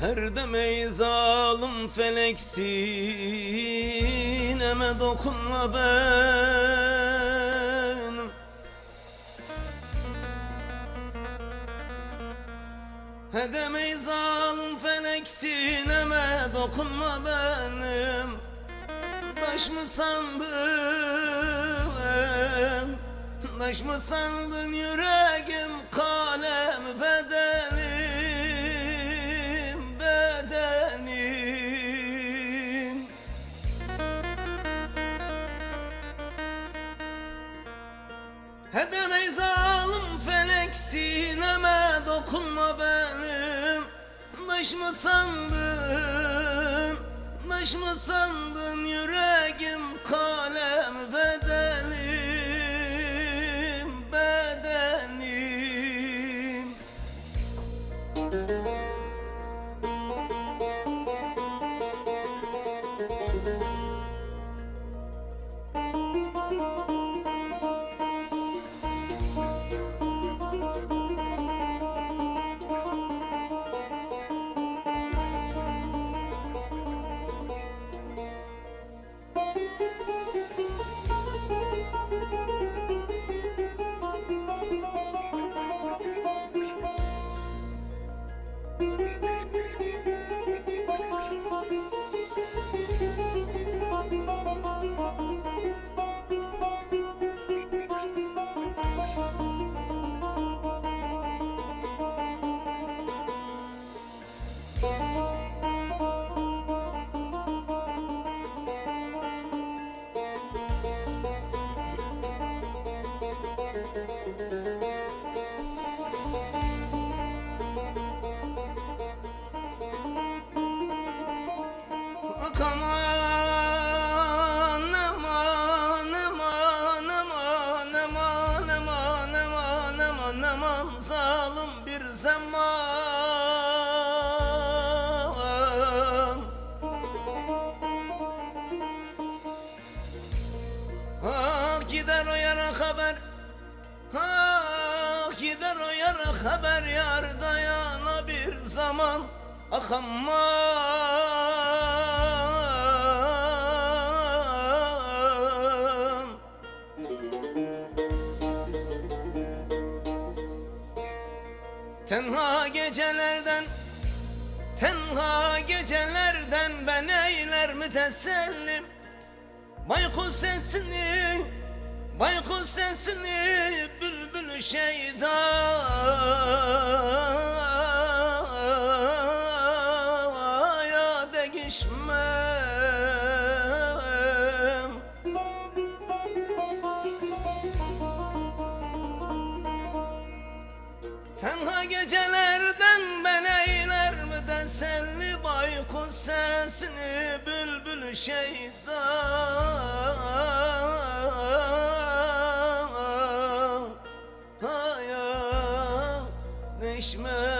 Her demeyi zalim feleksin Eme dokunma ben. He demeyi zalim felek sineme dokunma benim. Taş mı sandın Taş mı sandın yüreğim kalem bedenim bedenim? Hedeme zalim felek sineme dokunma benim Taş mı sandın, taş mı sandın yürek? Aman aman aman aman aman aman aman aman zalim bir zaman. Ah gider o yara haber. Ah gider o yara haber yar dayana bir zaman. Ah aman Tenha gecelerden Tenha gecelerden ben eyler mütesellim Baykuş sesini Baykuş sesini Bülbül şeydaya değişmem Tenha gecelerden ben eyler mi desenli Baykun sensini bülbül şeytan. Hayal neşme.